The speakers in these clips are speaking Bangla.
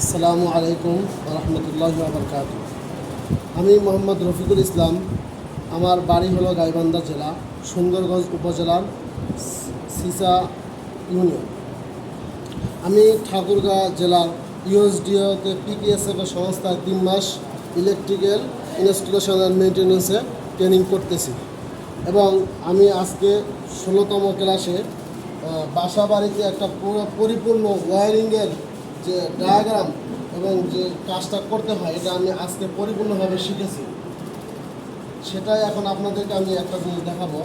আসসালামু আলাইকুম রহমতুল্লাহ বরকাত আমি মোহাম্মদ রফিকুল ইসলাম। আমার বাড়ি হলো গাইবান্ধা জেলা, সুন্দরগঞ্জ উপজেলার সিসা ইউনিয়ন। আমি ঠাকুরগাঁ জেলার ইউএসডিওতে পিকেএসএফ সংস্থায় তিন মাস ইলেকট্রিক্যাল ইনস্টলেশন অ্যান্ড মেনটেন্যান্সে ট্রেনিং করতেছি। এবং আমি আজকে ষোলোতম ক্লাসে বাসা বাড়িতে একটা পুরো পরিপূর্ণ ওয়ারিংয়ের যে ডায়াগ্রাম এবং যে কাজটা করতে হয়, এটা আমি আজকে পরিপূর্ণভাবে শিখেছি। সেটাই এখন আপনাদেরকে আমি একটা জিনিস দেখাবো।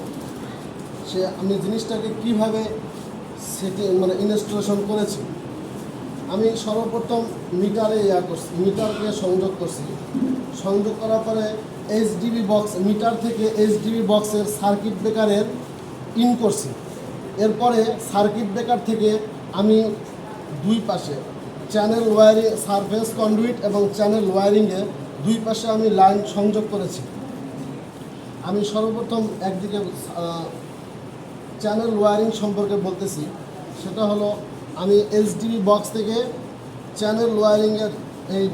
সে আমি জিনিসটাকে কীভাবে সেটি মানে ইনস্টলেশন করেছি। আমি সর্বপ্রথম মিটারে ইয়া করছি, মিটারকে সংযোগ করছি। সংযোগ করার পরে এইচডিবি বক্স, মিটার থেকে এইচডিবি বক্সের সার্কিট ব্রেকারের ইন করছি। এরপরে সার্কিট ব্রেকার থেকে আমি দুই পাশে চ্যানেল ওয়ারিং সারফেস কন্ডুইট এবং চ্যানেল ওয়ারিংয়ে দুই পাশে আমি লাইন সংযোগ করেছি। আমি সর্বপ্রথম একদিকে চ্যানেল ওয়ারিং সম্পর্কে বলতেছি। সেটা হলো, আমি এইচডিবি বক্স থেকে চ্যানেল ওয়ারিংয়ের এই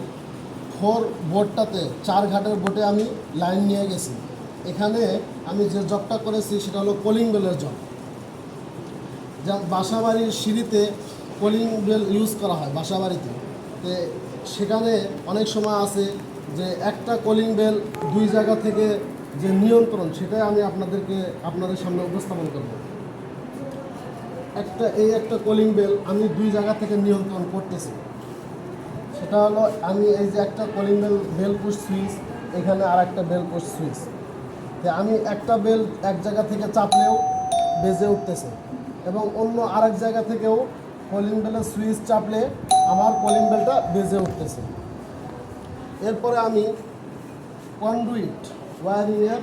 ফোর বোর্ডটাতে, চার ঘাটের বোর্ডে আমি লাইন নিয়ে গেছি। এখানে আমি যে জবটা করেছি, সেটা হলো কলিং বেলের জব। যেমন বাসাবাড়ির সিঁড়িতে কলিং বেল ইউজ করা হয় বাসাবাড়িতে। তো সেখানে অনেক সময় আছে যে একটা কলিং বেল দুই জায়গা থেকে যে নিয়ন্ত্রণ, সেটাই আমি আপনাদেরকে আপনাদের সামনে উপস্থাপন করব। একটা, এই একটা কলিং বেল আমি দুই জায়গা থেকে নিয়ন্ত্রণ করতেছি। সেটা হলো আমি এই যে একটা calling bell bell push switch, এখানে আর একটা বেল পুশ সুইচ। তো আমি একটা বেল এক জায়গা থেকে চাপলেও বেজে উঠতেছে এবং অন্য আরেক জায়গা থেকেও কলিং বেলের সুইচ চাপলে আমার কলিং বেলটা বেজে উঠতেছে। এরপরে আমি কন্ডুইট ওয়ারিংয়ের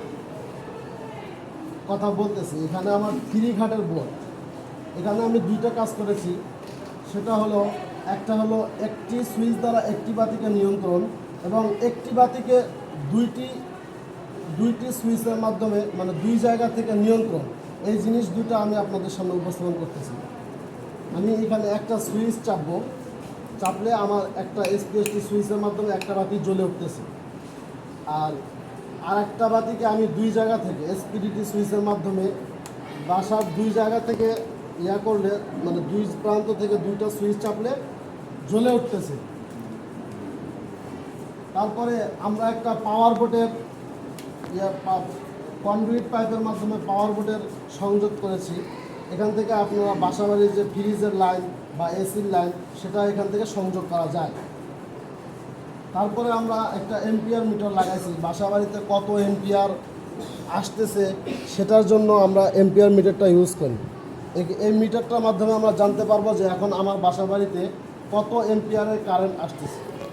কথা বলতেছি। এখানে আমার থ্রি ঘাটের বোর্ড এখানে আমি দুইটা কাজ করেছি। সেটা হলো, একটা হলো একটি সুইচ দ্বারা একটি বাতিকে নিয়ন্ত্রণ এবং একটি বাতিকে দুইটি দুইটি সুইচের মাধ্যমে মানে দুই জায়গা থেকে নিয়ন্ত্রণ। এই জিনিস দুটো আমি আপনাদের সামনে উপস্থাপন করতেছি। আমি এখানে একটা সুইচ চাপবো। চাপলে আমার একটা এসপিএসটি সুইচের মাধ্যমে একটা বাতি জ্বলে উঠতেছে। আর আর একটা বাতিকে আমি দুই জায়গা থেকে এসপিডিটি সুইচের মাধ্যমে বাসার দুই জায়গা থেকে ইয়া করলে মানে দুই প্রান্ত থেকে দুইটা সুইচ চাপলে জ্বলে উঠতেছে। তারপরে আমরা একটা পাওয়ার বোর্ডের ইয়া কনডুইট পাইপের মাধ্যমে পাওয়ার বোটের সংযোগ করেছি। এখান থেকে আপনারা বাসাবাড়ির যে ফ্রিজের লাইন বা এসির লাইন, সেটা এখান থেকে সংযোগ করা যায়। তারপরে আমরা একটা এম্পিয়ার মিটার লাগাইছি। বাসাবাড়িতে কত এম্পিয়ার আসতেছে, সেটার জন্য আমরা এম্পিয়ার মিটারটা ইউজ করি। এই- মিটারটার মাধ্যমে আমরা জানতে পারব যে এখন আমার বাসাবাড়িতে কত এম্পিয়ারের কারেন্ট আসতেছে।